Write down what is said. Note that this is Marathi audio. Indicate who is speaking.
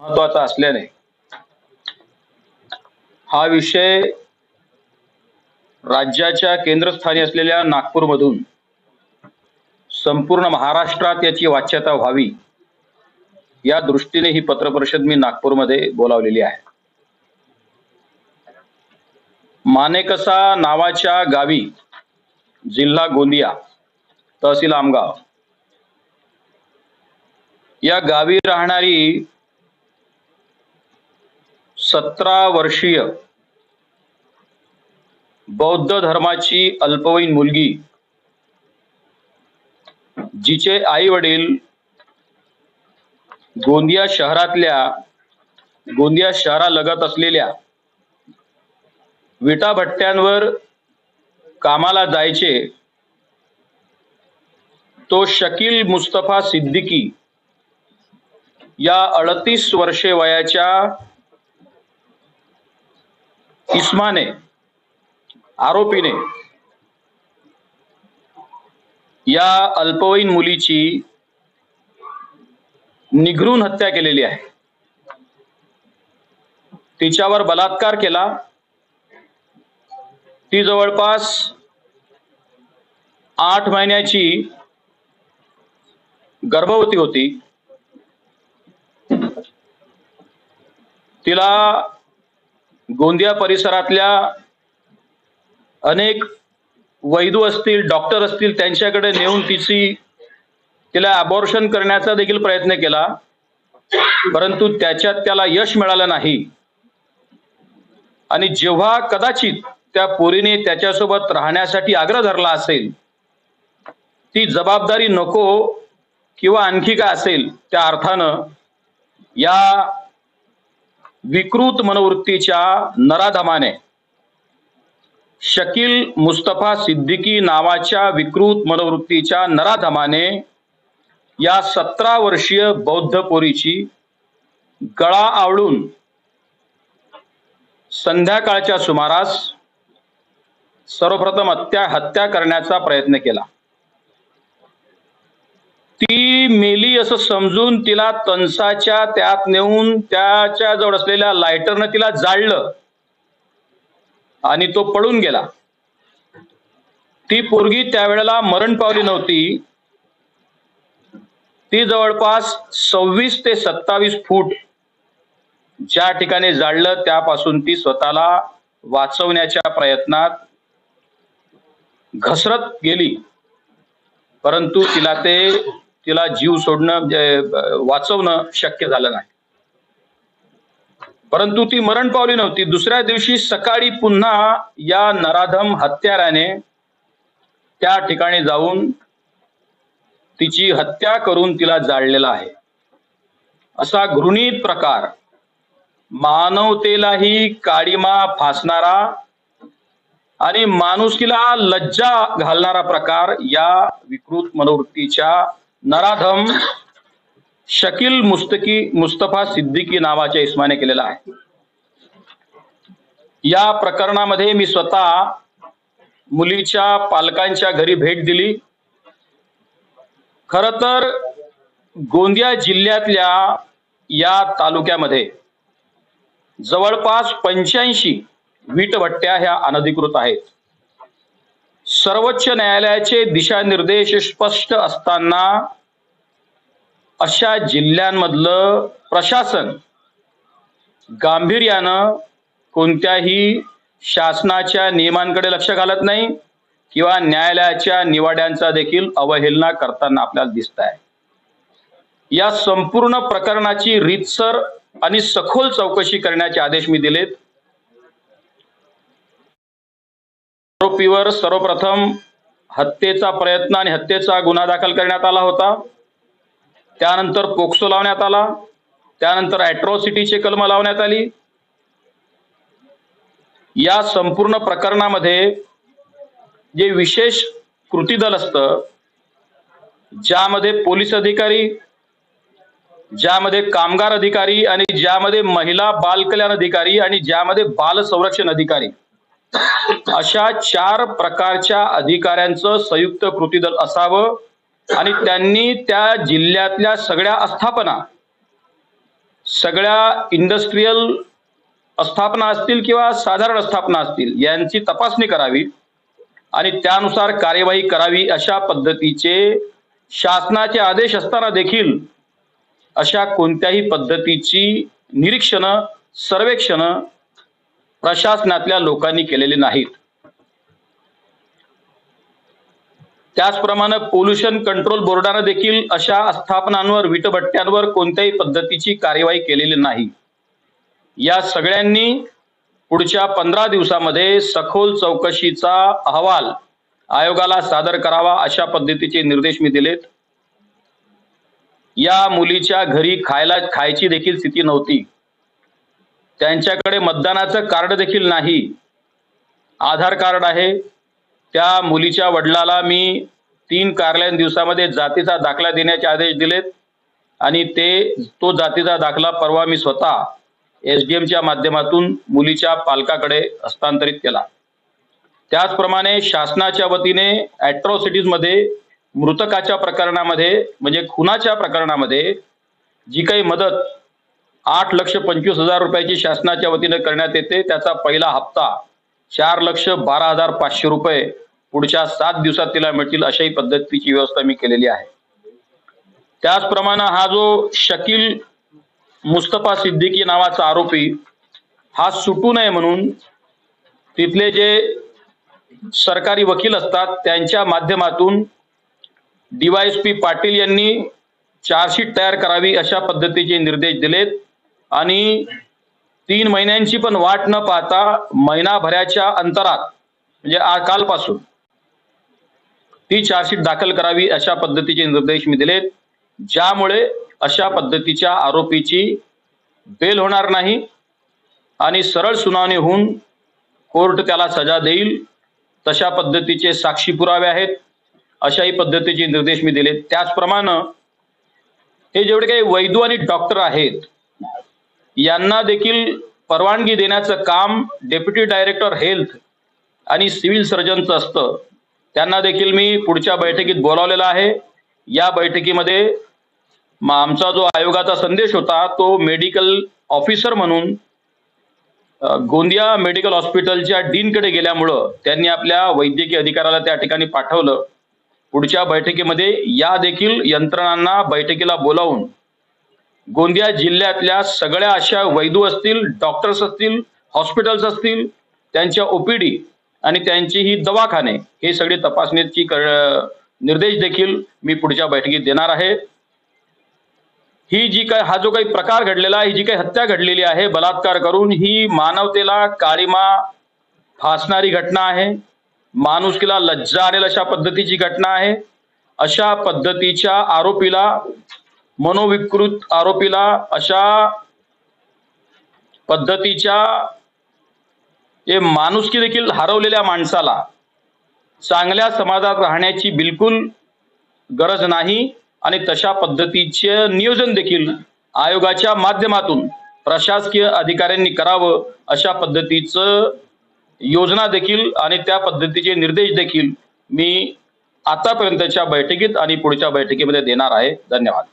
Speaker 1: महत्त्वाचा असल्याने. हा विषय राज्याच्या केंद्रस्थानी असलेल्या नागपूरमधून संपूर्ण महाराष्ट्रात याची वाच्यता व्हावी या दृष्टीने ही पत्रपरिषद मी नागपूरमध्ये बोलावलेली आहे. मानेकसा नावाच्या गावी जिल्हा गोंदिया तहसील आमगाव या गावी राहणारी सतरा वर्षीय बौद्ध धर्माची अल्पवयीन मुलगी जिचे आई वडील गोंदिया शहरातल्या गोंदिया शहरालगत असलेल्या विटा भट्ट्यांवर कामाला जायचे तो शकील मुस्तफा सिद्दीकी या अडतीस वर्षे वयाच्या इस्माने आरोपीने या अल्पवयीन मुलीची निघरून हत्या केलेली आहे. तिच्यावर बलात्कार केला. ती जवळपास आठ महिन्याची गर्भवती होती. तिला गोंदिया परिसरातल्या अनेक वैदू असतील डॉक्टर असतील त्यांच्याकडे नेऊन तिची तिला अबॉर्शन करण्याचा देखील प्रयत्न केला. परंतु त्याच्यात त्याला यश मिळालं नाही. आणि जेव्हा कदाचित त्या पोरीने त्याच्यासोबत राहण्यासाठी आग्रह धरला असेल ती जबाबदारी नको किंवा आणखी काय असेल त्या अर्थानं या विकृत मनोवृत्तीच्या नराधमाने. शकील मुस्तफा सिद्दीकी नावाच्या विकृत मनोवृत्तीच्या नराधमाने या सतरा वर्षीय बौद्ध पोरीची गळा आवळून संध्याकाळच्या सुमारास सर्वप्रथम हत्या हत्या करण्याचा प्रयत्न केला. ती मेली असं समजून तिला तणसाच्या त्यात नेऊन त्याच्याजवळ असलेल्या लायटरनं तिला जाळलं. आणि तो पळून गेला. ती पोरगी त्यावेळेला मरण पावली नव्हती. ती जवळपास सव्वीस ते सत्तावीस फूट ज्या ठिकाणी जाळलं त्यापासून ती स्वतःला वाचवण्याच्या प्रयत्नात घसरत गेली. परंतु तिला ते तिला जीव सोडणं वाचवणं शक्य झालं नाही. परंतु ती मरण पावली नव्हती. दुसऱ्या दिवशी सकाळी पुन्हा या नराधम हत्याराने त्या ठिकाणी जाऊन तिची हत्या करून तिला जाळलेला आहे. असा घृणित प्रकार. मानवतेलाही काळीमा फासणारा आणि माणुसकीला लज्जा घालणारा प्रकार या विकृत मनोवृत्तीच्या नराधम शकील मुस्तकी मुस्तफा सिद्दीकी नावाच्या इस्माने केलेला आहे. या प्रकरणामध्ये मी स्वतः मुलीच्या पालकांच्या घरी भेट दिली. खर तर गोंदिया जिल्ह्यातल्या या तालुक्यामध्ये जवळपास पंच्याऐंशी वीटभट्ट्या ह्या अनधिकृत आहेत. सर्वोच्च न्यायालयाचे दिशानिर्देश स्पष्ट असताना अशा जिल्ह्यांमधलं प्रशासन गांभीर्यानं कोणत्याही शासनाच्या नियमांकडे लक्ष घालत नाही किंवा न्यायालयाच्या निवाड्यांचा देखील अवहेलना करताना आपल्याला दिसत आहे या संपूर्ण प्रकरणाची रीतसर आणि सखोल चौकशी करण्याचे आदेश मी दिलेत. आरोपीवर सर्वप्रथम हत्येचा प्रयत्न आणि हत्येचा गुन्हा दाखल करण्यात आला होता. त्यानंतर पोक्सो लावण्यात आला. त्यानंतर अॅट्रॉसिटीचे कलम लावण्यात आली. या संपूर्ण प्रकरणामध्ये जे विशेष कृती दल असतं ज्यामध्ये पोलीस अधिकारी ज्यामध्ये कामगार अधिकारी आणि ज्यामध्ये महिला बाल कल्याण अधिकारी आणि ज्यामध्ये बाल संरक्षण अधिकारी अशा चार प्रकारच्या अधिकाऱ्यांचं संयुक्त कृती दल असावं आणि त्यांनी त्या जिल्ह्यातल्या सगळ्या आस्थापना सगळ्या इंडस्ट्रीयल आस्थापना असतील किंवा साधारण आस्थापना असतील यांची तपासणी करावी आणि त्यानुसार कार्यवाही करावी अशा पद्धतीचे शासनाचे आदेश असताना देखील अशा कोणत्याही पद्धतीची निरीक्षणं सर्वेक्षणं प्रशासनातल्या लोकांनी केलेले नाहीत. त्याचप्रमाणे पोल्युशन कंट्रोल बोर्डाने देखील अशा आस्थापनांवर विटभट्ट्यांवर कोणत्याही पद्धतीची कार्यवाही केलेली नाही. या सगळ्यांनी पुढच्या पंधरा दिवसामध्ये सखोल चौकशीचा अहवाल आयोगाला सादर करावा अशा पद्धतीचे निर्देश मी दिलेत. या मुलीच्या घरी खायला खायची देखील स्थिती नव्हती. त्यांच्याकडे मतदानाचं कार्ड देखील नाही. आधार कार्ड आहे. त्या मुलीच्या वडिलाला मी तीन कार्यालयीन दिवसामध्ये जातीचा दाखला देण्याचे आदेश दिलेत आणि ते तो जातीचा दाखला परवा मी स्वतः एस डी एमच्या माध्यमातून मुलीच्या पालकाकडे हस्तांतरित केला. त्याचप्रमाणे शासनाच्या वतीने ॲट्रॉसिटीजमध्ये मृतकाच्या प्रकरणामध्ये म्हणजे खुनाच्या प्रकरणामध्ये जी काही मदत आठ लक्ष पंचवीस हजार रुपयाची शासनाच्या वतीने करण्यात येते. त्याचा पहिला हप्ता चार लक्ष बारा हजार पाचशे रुपये पुढच्या सात दिवसात तिला मिळतील अशाही पद्धतीची व्यवस्था मी केलेली आहे. त्याचप्रमाणे हा जो शकील मुस्तफा सिद्दीकी नावाचा आरोपी हा सुटू नये म्हणून तिथले जे सरकारी वकील असतात त्यांच्या माध्यमातून डीवायएसपी पाटील यांनी चार्जशीट तयार करावी अशा पद्धतीचे निर्देश दिलेत. आणि तीन महिन्यांची पण वाट न पाहता महिनाभराच्या अंतरात म्हणजे आ- कालपासून ती चार्जशीट दाखल करावी अशा पद्धतीचे निर्देश मी दिलेत. ज्यामुळे अशा पद्धतीच्या आरोपीची बेल होणार नाही आणि सरळ सुनावणी होऊन कोर्ट त्याला सजा देईल. तशा पद्धतीचे साक्षी पुरावे आहेत. अशाही पद्धतीचे निर्देश मी दिले त्याचप्रमाणे हे जेवढे काही वैद्य आणि डॉक्टर आहेत यांना देखील परवानगी देण्याचं काम डेप्युटी डायरेक्टर हेल्थ आणि सिव्हिल सर्जनचं असतं. त्यांना देखील मी पुढच्या बैठकीत बोलावलेलं आहे. या बैठकीमध्ये आमचा जो आयोगाचा संदेश होता तो मेडिकल ऑफिसर म्हणून गोंदिया मेडिकल हॉस्पिटलच्या डीनकडे गेल्यामुळं त्यांनी आपल्या वैद्यकीय अधिकाऱ्याला त्या ठिकाणी पाठवलं. पुढच्या बैठकीमध्ये या देखील यंत्रणांना बैठकीला बोलावून गोंदिया जिल्ह्यातल्या सगळ्या अशा वैद्य असतील डॉक्टर्स असतील हॉस्पिटल्स असतील त्यांच्या ओपीडी आणि त्यांची ही दवाखाने हे सगळे तपासणीची निर्देश देखील मी पुढच्या बैठकीत देणार आहे. ही जी काय हा जो काही प्रकार घडलेला आहे ही जी काही हत्या घडलेली आहे बलात्कार करून ही मानवतेला काळीमा फासणारी घटना आहे माणुसकीला लज्जा आणेल अशा पद्धतीची घटना आहे अशा पद्धतीच्या आरोपीला मनोविकृत आरोपीला अशा पद्धतीच्या हे माणुसकी देखील हरवलेल्या माणसाला चांगल्या समाजात राहण्याची बिलकुल गरज नाही आणि तशा पद्धतीचे नियोजन देखील आयोगाच्या माध्यमातून प्रशासकीय अधिकाऱ्यांनी करावं अशा पद्धतीचं योजना देखील आणि त्या पद्धतीचे निर्देश देखील मी आतापर्यंतच्या बैठकीत आणि पुढच्या बैठकीमध्ये देणार आहे. धन्यवाद.